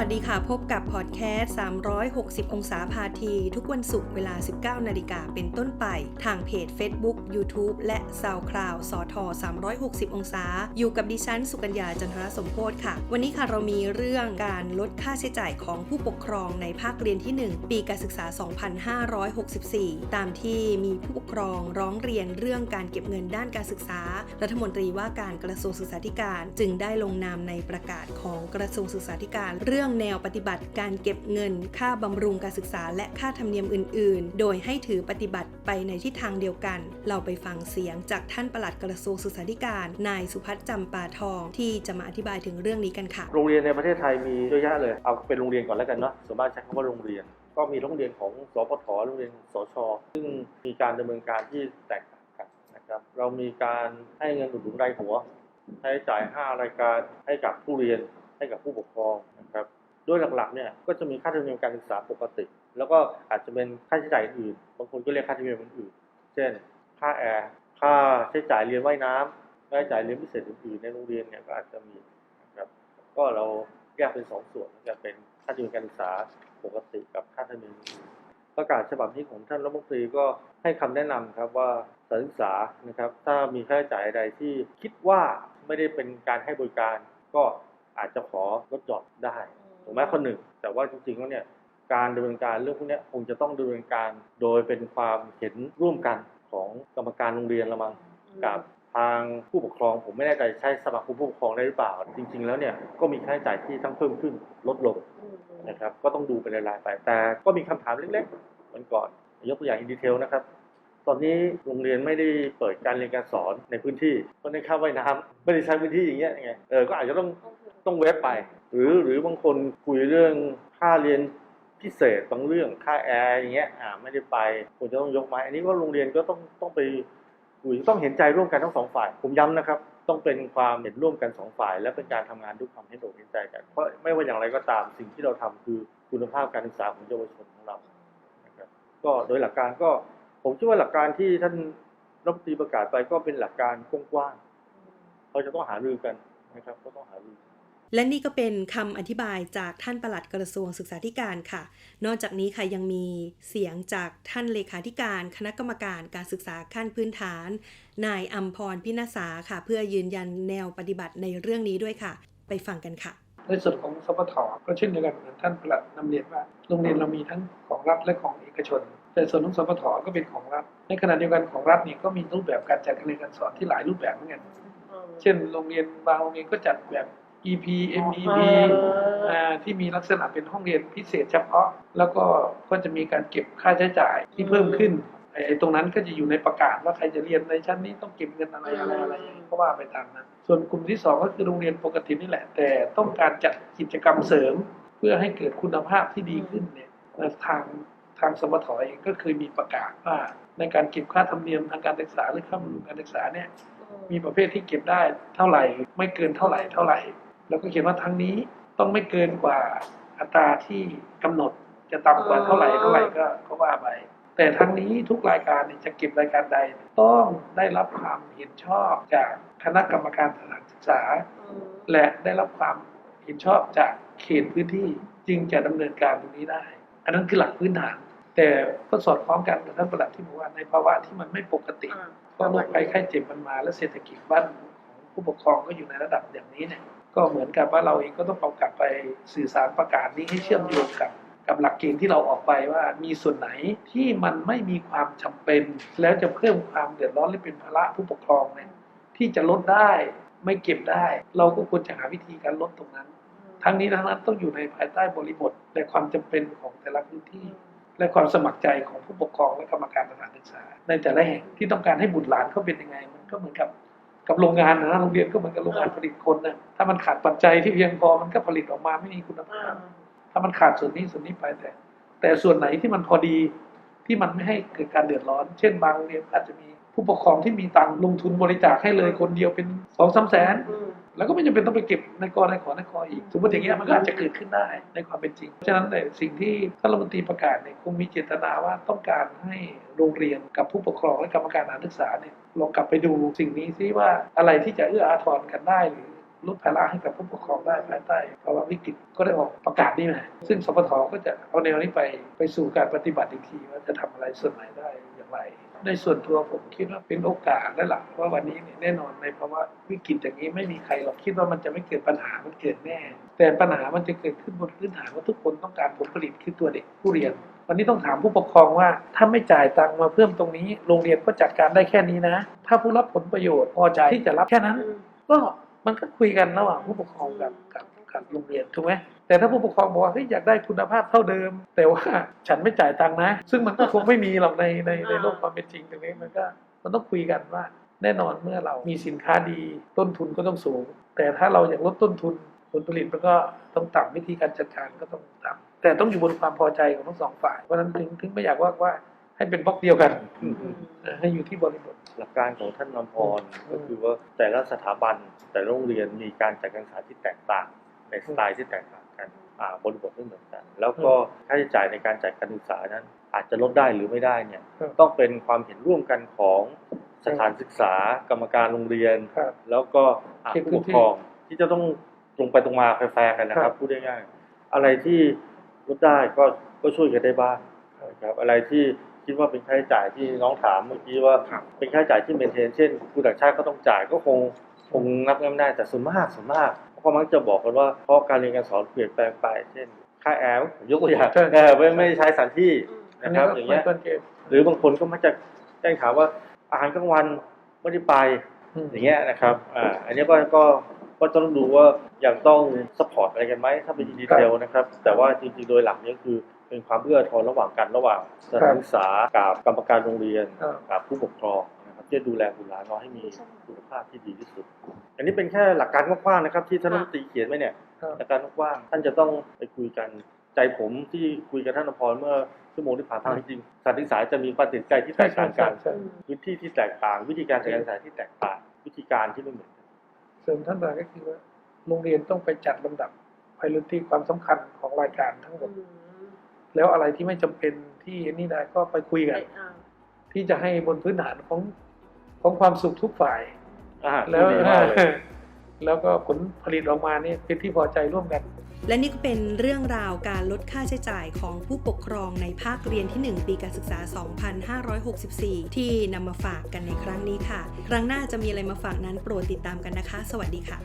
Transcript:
วัสดีค่ะ พบกับพอดแคสต์ 360 องศาพาที ทุกวันศุกร์เวลา 19 นาฬิกาเป็นต้นไป ทางเพจ Facebook YouTube และ SoundCloud สอทอ360 องศา อยู่กับดิฉัน สุกัญญาจันทรสมโพธค่ะ วันนี้ค่ะเรามีเรื่องการลดค่าใช้จ่ายของผู้ปกครองในภาคเรียนที่ 1 ปีการศึกษา 2564 ตามที่มีผู้ปกครองร้องเรียนเรื่องการเก็บเงินด้านการศึกษา รัฐมนตรีว่าการกระทรวงศึกษาธิการ จึงได้ลงนามในประกาศของกระทรวงศึกษาธิการเรื่ององแนวปฏิบัติการเก็บเงิน ค่าบำรุงการศึกษา และค่าธรรมเนียมอื่น ๆ โดยให้ถือปฏิบัติไปในทิศทางเดียวกัน เราไปฟังเสียงจากท่านปลัดกระทรวงศึกษาธิการ นายสุพัฒน์จำปาทอง ที่จะมาอธิบายถึงเรื่องนี้กันค่ะ โรงเรียนในประเทศไทยมีเยอะแยะเลย เอาเป็นโรงเรียนก่อนแล้วกันเนาะส่วนมากใช้คำว่าโรงเรียน ก็มีโรงเรียนของสปทโรงเรียนสช ซึ่งมีการดำเนินการที่แตกต่างกันนะครับ เรามีการให้เงินหนุนรายหัวใช้จ่าย 5 รายการให้กับผู้เรียน ให้กับผู้ปกครองนะครับโดยหลักๆเนี่ยก็จะมีค่าธรรมเนียมการศึกษาปกติ แล้วก็อาจจะเป็นค่าใช้จ่ายอื่นบางคนก็เรียกค่าธรรมเนียมอื่น เช่น ค่าแอร์ค่าใช้จ่ายเรียนว่ายน้ำค่าใช้จ่ายเรียนพิเศษอื่นๆในโรงเรียนเนี่ยก็อาจจะมีนะครับก็เราแยกเป็นสองส่วนจะเป็นค่าธรรมเนียมการศึกษาปกติกับค่าธรรมเนียมอื่นประกาศฉบับนี้ของท่านรัฐมนตรีก็ให้คำแนะนำครับว่าสถานศึกษานะครับถ้ามีค่าใช้จ่ายใดที่คิดว่าไม่ได้เป็นการให้บริการก็ อาจจะขอลดหย่อนได้ถูกไหมคนหนึ่ง แต่ว่าจริงๆแล้วเนี่ยการดำเนินการเรื่องพวกเนี้ยคงจะต้องดำเนินการโดยเป็นความเห็นร่วมกันของกรรมการโรงเรียนละมั้งกับทางผู้ปกครองผมไม่แน่ใจใช้สมัครผู้ปกครองได้หรือเปล่า จริง ๆ แล้วเนี่ยก็มีค่าใช้จ่ายที่ทั้งเพิ่มขึ้นลดลงนะครับก็ต้องดูเป็นรายๆไป แต่ก็มีคำถามเล็กๆมันก่อน ยกตัวอย่างอินดีเทลนะครับ ตอนนี้โรงเรียนไม่ได้เปิดการเรียนการสอนในพื้นที่เพราะในค่าว่ายน้ำไม่ได้ใช้พื้นที่อย่างเงี้ยไงเออก็อาจจะต้อง ต้องเว็บไป หรือหรือบางคนคุยเรื่องค่าเรียนพิเศษบางเรื่องค่าแอร์อย่างเงี้ยอ่าไม่ได้ไปควรจะต้องยกไหมอันนี้ก็โรงเรียนก็ต้องต้องไปคุยต้องเห็นใจร่วมกันทั้งสองฝ่าย ผมย้ำนะครับ ต้องเป็นความเห็นร่วมกันสองฝ่าย และเป็นการทำงานด้วยความเห็นอกเห็นใจกันเพราะไม่ว่าอย่างไรก็ตามสิ่งที่เราทำคือคุณภาพการศึกษาของเยาวชนของเรานะครับก็โดยหลักการก็ผมเชื่อว่าหลักการที่ท่านรัฐมนตรีประกาศไปก็เป็นหลักการกว้างๆเราจะต้องหารือกันนะครับก็ต้องหารือ และนี่ก็เป็นคำอธิบายจากท่านปลัดกระทรวงศึกษาธิการค่ะ นอกจากนี้ค่ะยังมีเสียงจากท่านเลขาธิการ คณะกรรมการการศึกษาขั้นพื้นฐาน นายอัมพรพินาศาค่ะ เพื่อยืนยันแนวปฏิบัติในเรื่องนี้ด้วยค่ะ ไปฟังกันค่ะ ในส่วนของสปทก็เช่นเดียวกันเหมือนท่านประหลัดนำเรียนว่าโรงเรียนเรามีทั้งของรัฐและของเอกชน แต่ส่วนของสปทก็เป็นของรัฐ ในขณะเดียวกันของรัฐนี่ก็มีรูปแบบการจัดการเรียนการสอนที่หลายรูปแบบเหมือนกัน เช่น โรงเรียนบางโรงเรียนก็จัดแบบ EP MEP อ่าที่มีลักษณะเป็นห้องเรียนพิเศษเฉพาะ แล้วก็ก็จะมีการเก็บค่าใช้จ่ายที่เพิ่มขึ้นไอ้ไอ้ตรงนั้นก็จะอยู่ในประกาศว่าใครจะเรียนในชั้นนี้ต้องเก็บเงินอะไรอะไรอะไรอย่างนี้ก็ว่าไปตามนั้น ส่วนกลุ่มที่สองก็คือโรงเรียนปกตินี่แหละ แต่ต้องการจัดกิจกรรมเสริม เพื่อให้เกิดคุณภาพที่ดีขึ้นเนี่ยเอ่อทางทางสมทเองก็เคยมีประกาศว่า ในการเก็บค่าธรรมเนียมทางการศึกษาหรือค่าบำรุงการศึกษาเนี่ยมีประเภทที่เก็บได้เท่าไหร่ ไม่เกินเท่าไหร่เท่าไหร่ แล้วก็เขียนว่าทั้งนี้ต้องไม่เกินกว่าอัตราที่กำหนดจะต่ำกว่าเท่าไหร่เท่าไหร่ก็ก็ว่าไปแต่ทั้งนี้ทุกรายการเนี่ยจะเก็บรายการใด ต้องได้รับความเห็นชอบจากคณะกรรมการสถานศึกษา และได้รับความเห็นชอบจากเขตพื้นที่จึงจะดำเนินการตรงนี้ได้ อันนั้นคือหลักพื้นฐาน แต่ก็สอดคล้องกันกับท่านประหลัดที่บอกว่าในภาวะที่มันไม่ปกติก็โรคภัยไข้เจ็บมันมา และเศรษฐกิจบ้านของผู้ปกครองก็อยู่ในระดับอย่างนี้เนี่ย ก็เหมือนกับว่าเราเองก็ต้องเอากลับไปสื่อสารประกาศนี้ให้เชื่อมโยงกับกับหลักเกณฑ์ที่เราออกไปว่ามีส่วนไหนที่มันไม่มีความจำเป็น แล้วจะเพิ่มความเดือดร้อนและเป็นภาระผู้ปกครองเนี่ยที่จะลดได้ไม่เก็บได้ เราก็ควรจะหาวิธีการลดตรงนั้น ทั้งนี้ทั้งนั้นต้องอยู่ในภายใต้บริบทและความจำเป็นของแต่ละพื้นที่ และความสมัครใจของผู้ปกครองและกรรมการสถานศึกษา ในแต่ละแห่งที่ต้องการให้บุตรหลานเขาเป็นยังไง มันก็เหมือนกับ กับโรงงานนะโรงเรียนก็เหมือนกับโรงงานผลิตคนนะถ้ามันขาดปัจจัยที่เพียงพอมันก็ผลิตออกมาไม่มีคุณภาพ ถ้ามันขาดส่วนนี้ส่วนนี้ไปแต่ แต่ส่วนไหนที่มันพอดีที่มันไม่ให้เกิดการเดือดร้อน เช่น บางโรงเรียนอาจจะมีผู้ปกครองที่มีตังค์ลงทุนบริจาคให้เลยคนเดียวเป็นสองสามแสน แล้วก็ไม่จำเป็นต้องไปเก็บในกอในขอในคออีก สมมติอย่างเงี้ยมันก็อาจจะเกิดขึ้นได้ในความเป็นจริง เพราะฉะนั้นแต่สิ่งที่ท่านรัฐมนตรีประกาศเนี่ยคงมีเจตนาว่าต้องการให้โรงเรียนกับผู้ปกครองและกรรมการสถานศึกษาเนี่ยลองกลับไปดูสิ่งนี้ซิว่าอะไรที่จะเอื้ออาทรกันได้หรือ ลดภาระให้กับผู้ปกครองได้ภายใต้ภาวะวิกฤตก็ได้ออกประกาศนี้มาซึ่งสปทก็จะเอาแนวนี้ไปไปสู่การปฏิบัติอีกทีว่าจะทำอะไรส่วนไหนได้อย่างไร ในส่วนตัวผมคิดว่าเป็นโอกาสและหลักว่าวันนี้เนี่ยแน่นอนในภาวะวิกฤตอย่างนี้ไม่มีใครหรอกคิดว่ามันจะไม่เกิดปัญหามันเกิดแน่ แต่ปัญหามันจะเกิดขึ้นบนพื้นฐานว่าทุกคนต้องการผลผลิตคือตัวเด็กผู้เรียนวันนี้ต้องถามผู้ปกครองว่า ถ้าไม่จ่ายตังค์มาเพิ่มตรงนี้ โรงเรียนก็จัดการได้แค่นี้นะ ถ้าผู้รับผลประโยชน์พอใจที่จะรับแค่นั้น ก็ มันก็คุยกันระหว่างผู้ปกครองกับกับกับโรงเรียนถูกไหมแต่ถ้าผู้ปกครองบอกว่าเฮ้ยอยากได้คุณภาพเท่าเดิม แต่ว่าฉันไม่จ่ายตังค์นะ ซึ่งมันก็คงไม่มีหรอกในในในโลกความเป็นจริงตรงนี้มันก็มันต้องคุยกันว่า แน่นอนเมื่อเรามีสินค้าดีต้นทุนก็ต้องสูง แต่ถ้าเราอยากลดต้นทุนผลผลิตมันก็ต้องต่ำวิธีการจัดการก็ต้องต่ำแต่ต้องอยู่บนความพอใจของทั้งสองฝ่ายเพราะฉะนั้นถึงถึงไม่อยากว่าว่า ให้เป็นบล็อกเดียวกันเออให้อยู่ที่บริบทหลักการของท่านนำพรอืมก็คือว่าแต่ละสถาบันแต่ละโรงเรียนมีการจัดการศึกษาที่แตกต่าง ในสไตล์ที่แตกต่างกันอ่าบริบทไม่เหมือนกัน แล้วก็ค่าใช้จ่ายในการจัดการศึกษานั้น อาจจะลดได้หรือไม่ได้เนี่ยครับต้องเป็นความเห็นร่วมกันของสถานศึกษากรรมการโรงเรียนครับแล้วก็อ่าเขตผู้พื้ปนกที่ครองที่จะต้องตรงไปตรงมาแฟร์ๆกันนะคครัรับบพูดง่ายๆอะไรที่ลดได้ก็ก็ช่วยกันได้บ้างนะครับอะไรที่ คิดว่าเป็นค่าใช้จ่ายที่น้องถามเมื่อกี้ว่าครับเป็นค่าใช้จ่ายที่เมนเทนเช่นผู้ต่างชาติก็ต้องจ่ายก็คงคงนับกันไม่ได้แต่ส่วนมากส่วนมากก็มักจะบอกกันว่าเพราะการเรียนการสอนเปลี่ยนแปลงไป เช่น ค่าแอร์ผมยกตัวอย่างใช่เออไม่ไม่ใช้สถานที่นะครับก็อย่างเงี้ยไม่กินเกณฑ์หรือบางคนก็มักจะแจ้งถามว่าอาหารกลางวันไม่ได้ไปมอย่างเงี้ยนะครับอ่าอันนี้ก็ก็ก็ต้องดูว่ายังต้องสปอร์ตอะไรกันไหมถ้าเป็นดีเทลนะครับ แต่ว่าจริงๆโดยหลักเนี้คือ เป็นความเอื้อทอนระหว่างกันระหว่างสถานศึกษากับกรรมการโรงเรียนครับกับผู้ปกครองนะครับที่จะดูแลบุตรหลานเราให้มีคุณภาพที่ดีที่สุด อันนี้เป็นแค่หลักการกว้างๆนะครับ ที่ท่านรัฐมนตรีเขียนไว้เนี่ยครับหลักการกว้างๆท่านจะต้องไปคุยกันใจผมที่คุยกับท่านอภรเมื่อชั่วโมงที่ผ่านมาจริงๆสถานศึกษาจะมีความตัดสินใจที่แตกต่างกันใช่พื้นที่ที่แตกต่าง วิธีการจัดการศึกษาที่แตกต่างวิธีการที่ไม่เหมือนกันเสริมท่านมาก็คือว่าโรงเรียนต้องไปจัดลำดับ priority ความสำคัญของรายการทั้งหมด แล้วอะไรที่ไม่จำเป็นที่นี่ได้ก็ไปคุยกันที่จะให้บนพื้นฐานของของความสุขทุกฝ่ายอ่าแล้วพูดดีมากเลยแล้วก็ผลผลิตออกมาเนี่ยเป็นที่พอใจร่วมกัน และนี่ก็เป็นเรื่องราวการลดค่าใช้จ่ายของผู้ปกครองในภาคเรียนที่ 1 ปีการศึกษา 2564 ที่นำมาฝากกันในครั้งนี้ค่ะ ครั้งหน้าจะมีอะไรมาฝากนั้นโปรดติดตามกันนะคะ สวัสดีค่ะ